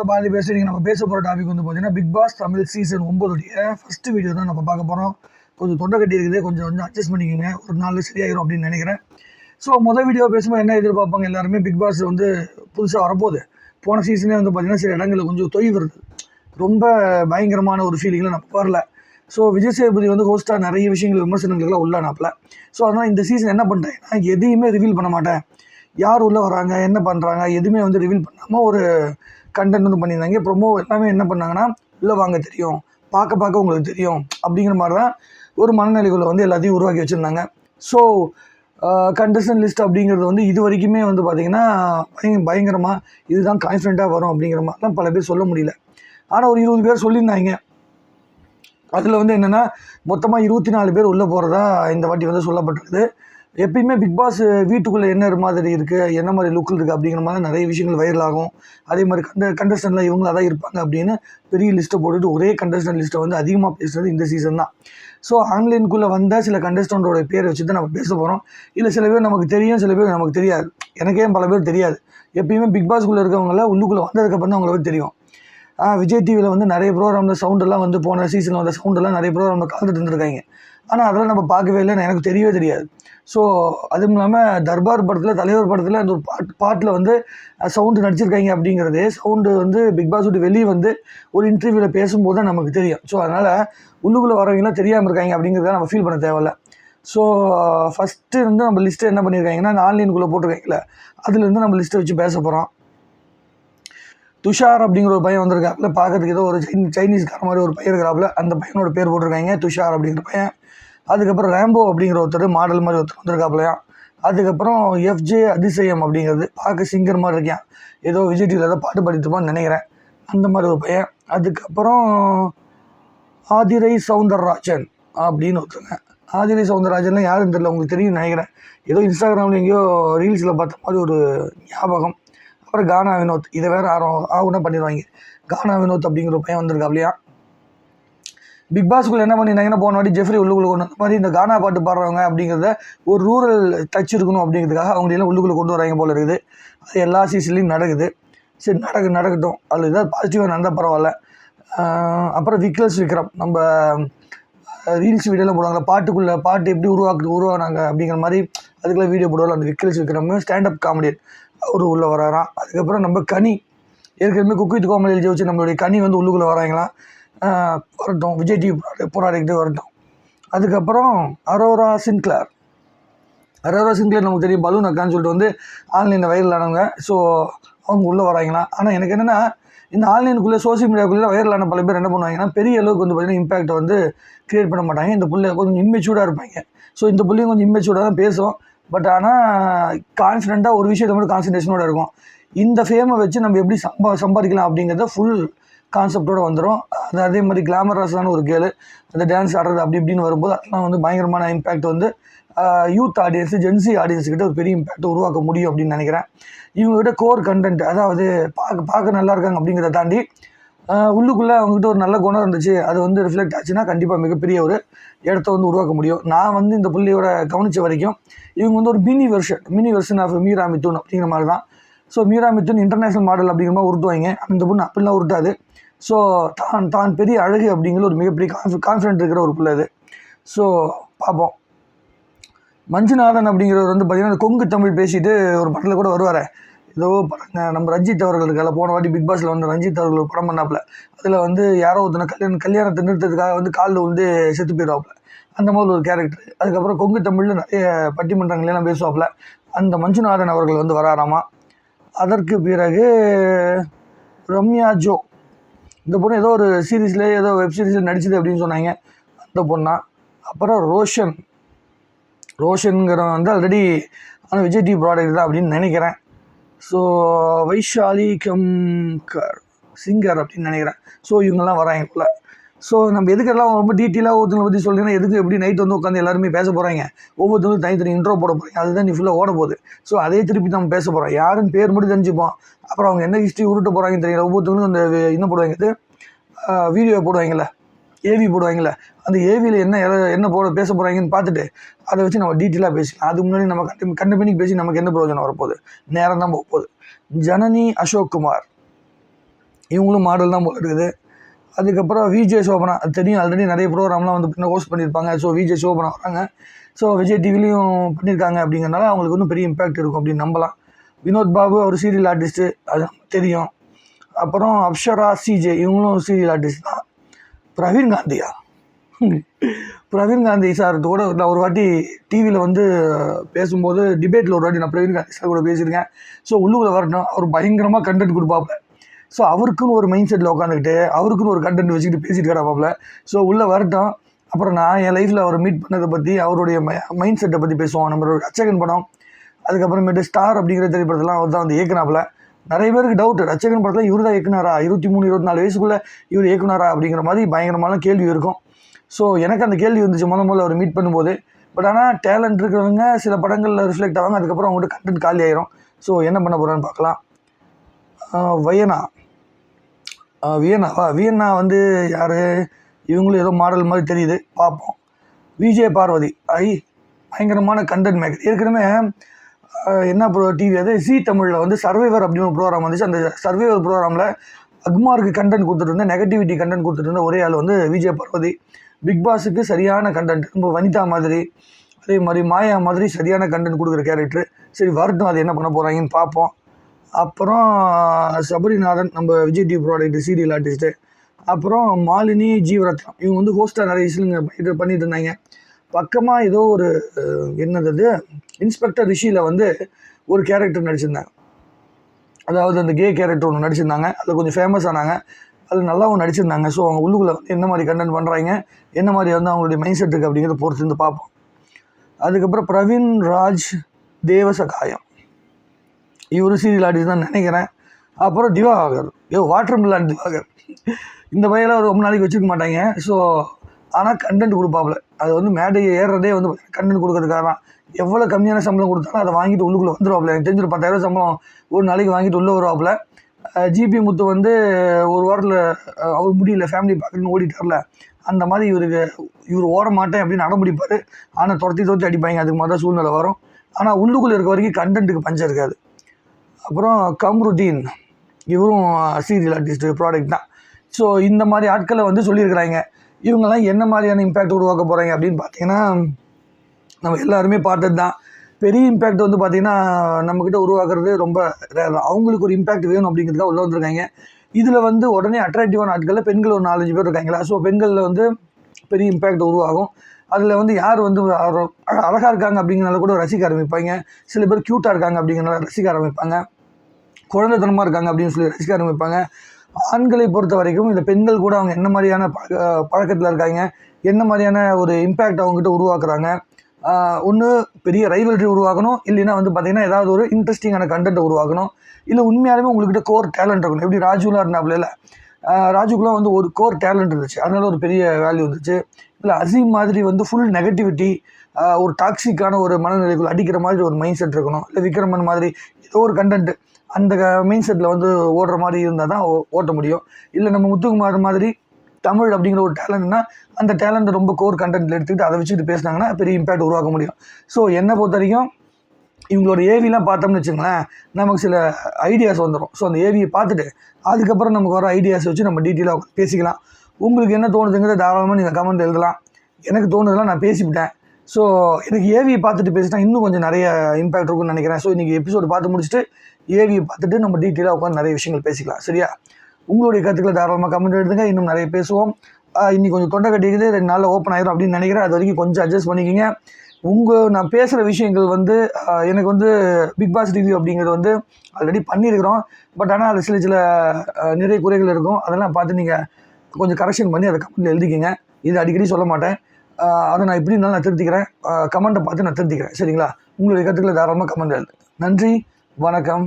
உங்களோட பாதி பேச நீங்கள் நம்ம பேச போகிற டாபிக் வந்து பார்த்தீங்கன்னா பிக் பாஸ் தமிழ் சீசன் ஒம்பதுடைய ஃபஸ்ட்டு வீடியோ தான் நம்ம பார்க்க போகிறோம் கொஞ்சம் தொண்டை கட்டி இருக்குது கொஞ்சம் கொஞ்சம் அட்ஜஸ்ட் பண்ணிக்கோங்க. ஒரு நாள் சரியாயிரும் அப்படின்னு நினைக்கிறேன். ஸோ முதல் வீடியோ பேசும்போது என்ன எதிர்பார்ப்பாங்க எல்லாருமே? பிக் பாஸ் வந்து புதுசாக வரப்போகுது. போன சீசனே வந்து பார்த்தீங்கன்னா சில இடங்களில் கொஞ்சம் தொய்வு வருது ரொம்ப பயங்கரமான ஒரு ஃபீலிங்கில் நம்ம வரல. ஸோ விஜய் சேதுபதி வந்து ஹோஸ்ட்டாக நிறைய விஷயங்கள் விமர்சனங்களுக்குலாம் உள்ளானாப்புல. ஸோ அதனால் இந்த சீசன் என்ன பண்ணிட்டேன்னா எதையுமே ரிவீல் பண்ண மாட்டேன். யார் உள்ளே வராங்க? என்ன பண்ணுறாங்க எதுவுமே வந்து ரிவீல் பண்ணாமல் ஒரு கண்டென்ட் வந்து பண்ணியிருந்தாங்க. ப்ரொமோ எல்லாமே என்ன பண்ணாங்கன்னா உள்ளே வாங்க தெரியும். பார்க்க பார்க்க உங்களுக்கு தெரியும். அப்படிங்கிற மாதிரி தான் ஒரு மனநிலைகளை வந்து எல்லாத்தையும் உருவாக்கி வச்சுருந்தாங்க. ஸோ கண்டஸ்டன் லிஸ்ட் அப்படிங்கிறது வந்து இது வரைக்குமே வந்து பார்த்திங்கன்னா பயங்க பயங்கரமாக இதுதான் கான்ஃபிடண்ட்டாக வரும் அப்படிங்கிற மாதிரிலாம் பல பேர் சொல்ல முடியல. ஆனால் ஒரு இருபது பேர் சொல்லியிருந்தாங்க. அதில் வந்து என்னென்னா மொத்தமாக இருபத்தி நாலு பேர் உள்ளே போகிறதா இந்த வாட்டி வந்து சொல்லப்பட்டிருக்குது. எப்பயுமே பிக் பாஸ் வீட்டுக்குள்ளே என்ன மாதிரி இருக்குது என்ன மாதிரி லுக்கில் இருக்குது அப்படிங்கிற மாதிரி நிறைய விஷயங்கள் வைரல் ஆகும். அதே மாதிரி கண்ட கண்டஸ்டன்ட்லாம் இவங்களா தான் இருப்பாங்க அப்படின்னு பெரிய லிஸ்ட்டை போட்டுட்டு ஒரே கண்டஸ்டன்ட் லிஸ்ட்டை வந்து அதிகமாக பேசுகிறது இந்த சீசன் தான். ஸோ ஆன்லைனுக்குள்ளே வந்த சில கண்டஸ்டண்டோட பேரை வச்சு தான் நம்ம பேச போகிறோம் இல்லை சில பேர் நமக்கு தெரியும் சில பேர் நமக்கு தெரியாது. எனக்கே பல பேர் தெரியாது. எப்பயுமே பிக் பாஸ்க்குள்ளே இருக்கவங்கள உள்ளுக்குள்ளே வந்ததுக்கப்புறம் தான் அவங்களுக்கு தெரியும். விஜய் டிவியில் வந்து நிறைய ப்ரோக்ராமில் சவுண்டெல்லாம் வந்து போன சீசனில் வந்த சவுண்டெல்லாம் நிறைய ப்ரோக்ராமில் கலந்துட்டு இருந்திருக்காங்க. ஆனால் அதெல்லாம் நம்ம பார்க்கவே இல்லைன்னு எனக்கு தெரியவே தெரியாது. ஸோ அதுவும் இல்லாமல் தர்பார் படத்தில் தலைவர் படத்தில் அந்த ஒரு பாட் பாட்டில் வந்து சவுண்டு நடிச்சிருக்காங்க அப்படிங்கிறதே சவுண்டு வந்து பிக் பாஸ் விட்டு வெளியே வந்து ஒரு இன்டர்வியூவில் பேசும்போது தான் நமக்கு தெரியும். ஸோ அதனால் உள்ளுக்குள்ளே வரவங்களாம் தெரியாமல் இருக்காங்க அப்படிங்கிறத நம்ம ஃபீல் பண்ண தேவையில்ல. ஸோ ஃபஸ்ட்டு வந்து நம்ம லிஸ்ட்டு என்ன பண்ணியிருக்காங்கன்னா அந்த ஆன்லைனுக்குள்ளே போட்டிருக்காங்கல்ல அதுலேருந்து நம்ம லிஸ்ட்டை வச்சு பேச போகிறோம் துஷார் அப்படிங்கிற ஒரு பையன் வந்திருக்காப்புல பார்க்கறதுக்கு ஏதோ ஒரு சைனி சைனீஸ்கார மாதிரி ஒரு பையன் இருக்கிறாப்புல அந்த பையனோட பேர் போட்டிருக்காங்க துஷார் அப்படிங்கிற பையன். அதுக்கப்புறம் ரேம்போ அப்படிங்கிற ஒருத்தர் மாடல் மாதிரி ஒருத்தர் வந்திருக்காப்புலையா அதுக்கப்புறம் எஃப்ஜே அதிசயம் அப்படிங்கிறது பார்க்க சிங்கர் மாதிரி இருக்கான் ஏதோ விஜய் டிவியில் ஏதோ பாட்டு பாடிட்டு நினைக்கிறேன். அந்த மாதிரி ஒரு பையன். அதுக்கப்புறம் ஆதிரை சவுந்தரராஜன் அப்படின்னு ஒருத்தங்க ஆதிரை சவுந்தரராஜன்லாம் யாருன்னு தெரியல உங்களுக்கு தெரியும் நினைக்கிறேன். ஏதோ இன்ஸ்டாகிராமில் எங்கேயோ ரீல்ஸில் பார்த்த மாதிரி ஒரு ஞாபகம். அப்புறம் கானா வினோத். இதை வேறு ஆரம் ஆகுனா பண்ணிடுவாங்க. கானா வினோத் அப்படிங்கிற பையன் வந்திருக்காப்லையா பிக் பாஸ்க்குள்ள என்ன பண்ணியிருந்தாங்கன்னா போன வாட்டி ஜெஃப்ரி உள்ளுக்குள்ள கொண்டு வந்த மாதிரி இந்த கானா பாட்டு பாடுறவங்க அப்படிங்கிறத ஒரு ரூரல் டச் இருக்கணும் அப்படிங்கிறதுக்காக அவங்க எல்லாம் உள்ளுக்குள்ளே கொண்டு வராங்க போல இருக்குது. அது எல்லா சீசன்லேயும் நடக்குது. சரி நடக்கு நடக்கட்டும். அதில் ஏதாவது பாசிட்டிவாக நடந்தால் பரவாயில்ல. அப்புறம் விக்கல்ஸ் விக்ரம். நம்ம ரீல்ஸ் வீடியோலாம் போடுவாங்க பாட்டுக்குள்ளே பாட்டு எப்படி உருவாக்கு உருவானாங்க அப்படிங்கிற மாதிரி அதுக்குள்ளே வீடியோ போடுவாங்க அந்த விக்கல்ஸ் விக்ரம் ஸ்டாண்டப் காமெடியன் அவர் உள்ளே வராராம். அதுக்கப்புறம் நம்ம கனி. ஏற்கனவே குக் வித் கோமலியில் ஜெயிச்சு நம்மளுடைய கனி வந்து உள்ளுக்குள்ளே வராங்களாம் வரட்டும். விஜய் டிவி போராடிக்கிட்டு வரட்டும். அதுக்கப்புறம் அரோரா சின்க்ளர். அரோரா சின்க்ளர் நமக்கு தெரியும். பலூன் அக்கான்னு சொல்லிட்டு வந்து ஆன்லைனில் வைரல் ஆனவங்க. ஸோ அவங்க உள்ளே வராங்களாம் ஆனால் எனக்கு என்னென்னா இந்த ஆன்லைனுக்குள்ளே சோஷியல் மீடியாக்குள்ளே வைரலான பல பேர் என்ன பண்ணுவாங்கன்னா பெரிய அளவுக்கு வந்து பார்த்திங்கன்னா இம்பாக்ட் வந்து க்ரியேட் பண்ண மாட்டாங்க. இந்த பிள்ளை கொஞ்சம் இம்மெச்சூர்டாக இருப்பாங்க. ஸோ இந்த புள்ளையும் கொஞ்சம் இம்மெச்சூர்டாக தான் பேசும் பட் ஆனால் கான்ஃபிடென்ட்டாக ஒரு விஷயத்தை மட்டும் கான்சன்ட்ரேஷனோட இருக்கும். இந்த ஃபேமை வச்சு நம்ம எப்படி சம்பா சம்பாதிக்கலாம் அப்படிங்கிறத ஃபுல் கான்செப்டோடு வந்துடும் அது அதே மாதிரி கிளாமரஸான ஒரு கேளு. அந்த டான்ஸ் ஆடுறது அப்படி இப்படின்னு வரும்போது அதெல்லாம் வந்து பயங்கரமான இம்பேக்ட் வந்து யூத் ஆடியன்ஸு ஜென்சி ஆடியன்ஸ்கிட்ட ஒரு பெரிய இம்பேக்ட் உருவாக்க முடியும் அப்படின்னு நினைக்கிறேன். இவங்ககிட்ட கோர் கண்டென்ட் அதாவது பார்க்க பார்க்க நல்லா இருக்காங்க அப்படிங்கிறத தாண்டி உள்ளுக்குள்ளே அவங்ககிட்ட ஒரு நல்ல குணம் இருந்துச்சு. அது வந்து ரிஃப்ளெக்ட் ஆச்சுன்னா கண்டிப்பாக மிகப்பெரிய ஒரு இடத்த வந்து உருவாக்க முடியும். நான் வந்து இந்த புள்ளியோட கவனித்த வரைக்கும் இவங்க வந்து ஒரு mini version mini version of Meera Mithun அப்படிங்கிற மாதிரி தான். So Meera Mithun international model அப்படிங்கிற மாதிரி உருட்டுவாங்க. அந்த பொண்ணு அப்படிலாம் உருட்டாது. ஸோ தான் தான் பெரிய அழகு அப்படிங்கிற ஒரு மிகப்பெரிய கான்ஃபி கான்ஃபிடென்ட் இருக்கிற ஒரு பிள்ளை அது. ஸோ பார்ப்போம். மஞ்சுநாதன் அப்படிங்கிறவர் வந்து பார்த்தீங்கன்னா கொங்கு தமிழ் பேசிட்டு ஒரு படத்தில் கூட வருவார். ஏதோ படங்க நம்ம ரஞ்சித் அவர்களுக்கு போன வாட்டி பிக் பாஸில் வந்து ரஞ்சித் அவர்கள் ஒரு படம் பண்ணாப்புல. அதில் வந்து யாரோ ஒருத்தனை கல்யாணம் கல்யாணத்தை நிறுத்ததுக்காக வந்து காலில் வந்து செத்து போயிடுவாப்புல. அந்த மாதிரி ஒரு கேரக்டர் அதுக்கப்புறம் கொங்கு தமிழில் நிறைய பட்டிமன்றங்களெல்லாம் பேசுவாப்புல. அந்த மஞ்சுநாதன் அவர்கள் வந்து வராராமா? அதற்கு பிறகு ரம்யா ஜோ. இந்த பொண்ணு ஏதோ ஒரு சீரீஸில் ஏதோ வெப் சீரீஸில் நடிச்சது அப்படின்னு சொன்னாங்க. அந்த பொண்ணா. அப்புறம் ரோஷன். ரோஷனுங்கிற வந்து ஆல்ரெடி ஆனால் விஜய் டிவி ப்ராடக்ட் தான் அப்படின்னு நினைக்கிறேன். ஸோ வைஷாலி கம்கர் சிங்கர் அப்படின்னு நினைக்கிறேன். ஸோ இவங்கெல்லாம் வராங்க இப்போ ஸோ நம்ம எதுக்கெல்லாம் ரொம்ப டீட்டெயிலாக ஒவ்வொருத்தங்களை பற்றி சொல்கிறீங்கன்னா எதுக்கு எப்படி நைட் வந்து உட்காந்து எல்லாருமே பேச போகிறாங்க ஒவ்வொருத்தரும் தனித்தனி இன்ட்ரோ போட போகிறாங்க அதுதான் நீ ஃபுல்லாக ஓட போகுது. ஸோ அதே திருப்பி நம்ம பேச போகிறோம் யாருன்னு பேர் மட்டும் தெரிஞ்சுப்போம். அப்புறம் அவங்க என்ன ஹிஸ்ட்ரி உருட்ட போகிறாங்கன்னு தெரியல. ஒவ்வொருத்தவங்களும் அந்த என்ன போடுவாங்க இது? வீடியோ போடுவாங்கல்ல. ஏவி போடுவாங்கல்ல அந்த ஏவியில் என்ன எத- என்ன போட பேச போகிறாங்கன்னு பார்த்துட்டு அதை வச்சு நம்ம டீட்டெயிலாக பேசிக்கலாம். அதுக்கு முன்னாடி நம்ம கண்டு கண்டு பேசி நமக்கு என்ன பிரயோஜனம் வரப்போகுது? நேரம் தான் போக போகுது ஜனனி அசோக் குமார். இவங்களும் மாடல் தான் போல இருக்குது. அதுக்கப்புறம் விஜே சோபனா அது தெரியும் ஆல்ரெடி நிறைய ப்ரோக்ராம்லாம் வந்து பின்ன ஹோஸ்ட் பண்ணியிருப்பாங்க. ஸோ விஜே சோபனா வராங்க. ஸோ விஜய் டிவிலையும் பண்ணியிருக்காங்க அப்படிங்கிறனால அவங்களுக்கு இன்னும் பெரிய இம்பேக்ட் இருக்கும் அப்படின்னு நம்பலாம். வினோத் பாபு அவர் சீரியல் ஆர்டிஸ்ட்டு அது தெரியும். அப்புறம் அப்ஷரா சிஜே இவங்களும் சீரியல் ஆர்டிஸ்ட் தான். பிரவீன் காந்தியா? பிரவீன் காந்தி சார் கூட நான் ஒரு வாட்டி டிவியில் வந்து பேசும்போது டிபேட்டில் ஒரு வாட்டி நான் பிரவீன் காந்தி சார் கூட பேசியிருக்கேன். ஸோ உள்ளூரில் வரட்டும் அவர் பயங்கரமாக கண்டென்ட் கொடுப்பாப்புல. ஸோ அவருக்குன்னு ஒரு மைண்ட் செட்டில் உட்காந்துக்கிட்டு அவருக்குன்னு ஒரு கண்டென்ட் வச்சுக்கிட்டு பேசிட்டு கிடப்பாப்புல ஸோ உள்ளே வரட்டும் அப்புறம் நான் என் லைஃப்பில் அவர் மீட் பண்ணதை பற்றி அவருடைய மைண்ட் செட்டை பற்றி பேசுவோம். நம்மளோட அச்சகன் படம் அதுக்கப்புறமேட்டு ஸ்டார் அப்படிங்கிற திரைப்படத்தெல்லாம் அவர் தான் வந்து இயக்குனாப்பில். நிறைய பேருக்கு டவுட் ரச்சகன் படத்தில் இவர் தான் இயக்குனாரா? இருபத்தி மூணு இருபத்தி நாலு வயசுக்குள்ளே இவர் இயக்குனாரா அப்படிங்கிற மாதிரி பயங்கரமான கேள்வி இருக்கும். ஸோ எனக்கு அந்த கேள்வி வந்துச்சு. முத முதல்ல அவர் மீட் பண்ணும்போது. பட் ஆனால் டேலண்ட் இருக்கிறவங்க சில படங்களில் ரிஃப்ளெக்ட் ஆவாங்க. அதுக்கப்புறம் அவங்கள்ட்ட கண்டென்ட் காலி ஆயிரும். ஸோ என்ன பண்ண போகிறான்னு பார்க்கலாம். வயனா. ஆஹ் வியன்னாவா வியன்னா வந்து யார்? இவங்களும் ஏதோ மாடல் மாதிரி தெரியுது. பார்ப்போம். விஜய் பார்வதி. ஐ பயங்கரமான கண்டென்ட் மேக்கர் ஏற்கனவே என்ன ப்ரோ டிவி அது? ஜி தமிழில் வந்து சர்வைவர் அப்படின்னு ஒரு ப்ரோக்ராம் வந்துச்சு. அந்த சர்வைவர் ப்ரோக்ராமில் அக்மாருக்கு கண்டென்ட் கொடுத்துட்டு இருந்தேன் நெகட்டிவிட்டி கண்டென்ட் கொடுத்துட்டு இருந்த ஒரே ஆள் வந்து விஜய் பார்வதி. பிக் பாஸுக்கு சரியான கண்டென்ட் ரொம்ப வனிதா மாதிரி அதே மாதிரி மாயா மாதிரி சரியான கண்டென்ட் கொடுக்குற கேரக்டர் சரி வரட்டும் அது என்ன பண்ண போகிறாங்கன்னு பார்ப்போம் அப்புறம் சபரிநாதன் நம்ம Vijay TV product serial artist அப்புறம் மாலினி ஜீவரத்னம். இவங்க வந்து ஹோஸ்டாக நிறைய விஷயங்க பண்ணிட்டு பண்ணிட்டு இருந்தாங்க. பக்கமாக ஏதோ ஒரு என்னது இன்ஸ்பெக்டர் ரிஷியில் வந்து ஒரு கேரக்டர் நடிச்சிருந்தாங்க. அதாவது அந்த கே கேரக்டர் ஒன்று நடிச்சிருந்தாங்க. அதில் கொஞ்சம் ஃபேமஸ் ஆனாங்க. அது நல்லாவும் நடிச்சிருந்தாங்க. ஸோ அவங்க உள்ளுக்குள்ளே வந்து என்ன மாதிரி கண்டென்ட் பண்ணுறாங்க என்ன மாதிரி வந்து அவங்களுடைய மைண்ட் செட் இருக்குது அப்படிங்கிறத பொறுத்து இருந்து பார்ப்போம். அதுக்கப்புறம் பிரவீன் ராஜ் தேவசகாயம். இவரு சீரியல் ஆர்டிஸ்ட் தான் நினைக்கிறேன். அப்புறம் திவாகர். ஐயோ வாட்டர் மில்லான் திவாகர். இந்த பையெல்லாம் ரொம்ப நாளைக்கு வச்சுக்க மாட்டாங்க. ஸோ ஆனால் கண்டென்ட் கொடுப்பாப்புல. அது வந்து மேடை ஏறுறதே வந்து கண்டென்ட் கொடுக்கறதுக்காக தான். எவ்வளோ கம்மியான சம்பளம் கொடுத்தாலும் அதை வாங்கிட்டு உள்ளுக்குள்ளே வந்துருவாப்புல. எனக்கு தெரிஞ்ச ஒரு பத்தாயிரம் சம்பளம் ஒரு நாளைக்கு வாங்கிட்டு உள்ளே வருவாப்புல. ஜிபி முத்து வந்து ஒரு வாரத்தில் அவர் முடியல ஃபேமிலி பார்க்கணுன்னு ஓடிட்டார்ல அந்த மாதிரி இவருக்கு இவர் ஓட மாட்டேன் அப்படின்னு அடம்பிடிப்பார். ஆனால் துரத்தி துரத்தி அடிப்பாங்க. அதுக்கு மாதிரி தான் சூழ்நிலை வரும். ஆனால் உள்ளுக்குள்ளே இருக்க வரைக்கும் கண்டென்ட்டுக்கு பஞ்சம் இருக்காது. அப்புறம் கம்ருதீன். இவரும் சீரியல் ஆர்டிஸ்ட்டு ப்ராடக்ட் தான். ஸோ இந்த மாதிரி ஆட்களை வந்து சொல்லியிருக்கிறாங்க. இவங்கெல்லாம் என்ன மாதிரியான இம்பேக்ட் உருவாக்க போகிறாங்க அப்படின்னு பார்த்தீங்கன்னா நம்ம எல்லாருமே பார்த்தது தான் பெரிய இம்பேக்ட் வந்து பார்த்திங்கன்னா நம்மக்கிட்ட உருவாக்குறது ரொம்ப அவங்களுக்கு ஒரு இம்பேக்ட் வேணும் அப்படிங்கிறதுக்காக உள்ள வந்திருக்காங்க. இதில் வந்து உடனே அட்ராக்டிவான ஆட்களில் பெண்கள் ஒரு நாலஞ்சு பேர் இருக்காங்களா? ஸோ பெண்களில் வந்து பெரிய இம்பேக்ட் உருவாகும். அதில் வந்து யார் வந்து அழகாக இருக்காங்க அப்படிங்கிறனால கூட ரசிக்க ஆரம்பிப்பாங்க. சில பேர் க்யூட்டாக இருக்காங்க அப்படிங்கிறனால ரசிக்க ஆரம்பிப்பாங்க. குழந்தைத்தனமாக இருக்காங்க அப்படின்னு சொல்லி ரசிக்க ஆரம்பிப்பாங்க. ஆண்களை பொறுத்த வரைக்கும் இந்த பெண்கள் கூட அவங்க என்ன மாதிரியான பழக்கத்தில் இருக்காங்க என்ன மாதிரியான ஒரு இம்பேக்ட் அவங்ககிட்ட உருவாக்குறாங்க ஒன்று பெரிய ரைவல்ரி உருவாக்கணும் இல்லைன்னா வந்து பார்த்திங்கன்னா ஏதாவது ஒரு இன்ட்ரெஸ்டிங்கான கண்டென்ட்டை உருவாக்கணும் இல்லை உண்மையாலுமே உங்கள்கிட்ட கோர் டேலண்ட் இருக்கணும். எப்படி ராஜுலாம் இருந்தாப்புல இல்லை ராஜுக்குலாம் வந்து ஒரு கோர் டேலண்ட் இருந்துச்சு. அதனால ஒரு பெரிய வேல்யூ இருந்துச்சு இல்லை அசீம் மாதிரி வந்து ஃபுல் நெகட்டிவிட்டி ஒரு டாக்ஸிக்கான ஒரு மனநிலைகள் அடிக்கிற மாதிரி ஒரு மைண்ட் செட் இருக்கணும். இல்லை விக்ரமன் மாதிரி ஏதோ ஒரு கண்டென்ட் அந்த மெயின் செட்டில் வந்து ஓடுற மாதிரி இருந்தால் தான் ஓட்ட முடியும். இல்லை நம்ம முத்துக்குமார் மாதிரி தமிழ் அப்படிங்கிற ஒரு டேலண்ட்னா அந்த டேலண்ட் ரொம்ப கோர் கண்டென்ட்டில் எடுத்துக்கிட்டு அதை வச்சுக்கிட்டு பேசினாங்கன்னா பெரிய இம்பேக்ட் உருவாக்க முடியும். ஸோ என்னை பொறுத்த வரைக்கும் இவங்களோட ஏவிலாம் பார்த்தோம்னு வச்சுங்களேன் நமக்கு சில ஐடியாஸ் வந்துடும் ஸோ அந்த ஏவியை பார்த்துட்டு அதுக்கப்புறம் நமக்கு வர ஐடியாஸ் வச்சு நம்ம டீட்டெயிலாக பேசிக்கலாம். உங்களுக்கு என்ன தோணுதுங்கிறத தாராளமாக நீங்கள் கமெண்ட் எழுதலாம். எனக்கு தோணுதெல்லாம் நான் பேசிவிட்டேன். ஸோ எனக்கு ஏவியை பார்த்துட்டு பேசினா இன்னும் கொஞ்சம் நிறைய இம்பேக்ட் இருக்கும்னு நினைக்கிறேன். ஸோ இன்றைக்கி எபிசோடு பார்த்து முடிச்சுட்டு ஏவியை பார்த்துட்டு நம்ம டீட்டெயிலாக உட்காந்து நிறைய விஷயங்கள் பேசிக்கலாம். சரியா? உங்களுடைய கருத்துக்களை தாராளமாக கமெண்ட் எடுத்துங்க. இன்னும் நிறைய பேசுவோம். இன்றைக்கி இன்னைக்கு கொஞ்சம் தொண்டை கட்டிக்குது. ரெண்டு நாளில் ஓப்பன் ஆயிரும் அப்படின்னு நினைக்கிறேன். அது வரைக்கும் கொஞ்சம் அட்ஜஸ்ட் பண்ணிக்கிங்க. உங்கள் நான் பேசுகிற விஷயங்கள் வந்து எனக்கு வந்து பிக் பாஸ் ரிவ்யூ அப்படிங்கிறது வந்து ஆல்ரெடி பண்ணியிருக்கிறோம். பட் ஆனால் அது சில சில நிறைய குறைகள் இருக்கும். அதெல்லாம் பார்த்து நீங்கள் கொஞ்சம் கரெக்ஷன் பண்ணி அதை கமெண்ட்டில் எழுதிக்கிங்க. இது அடிக்கடி சொல்ல மாட்டேன். அதை நான் எப்படி இருந்தாலும் நான் திருத்திக்கிறேன். கமெண்ட்டை பார்த்து நான் திருத்திக்கிறேன். சரிங்களா? உங்களுடைய கருத்துக்களை தாராளமாக கமெண்ட் எழுது நன்றி வணக்கம்.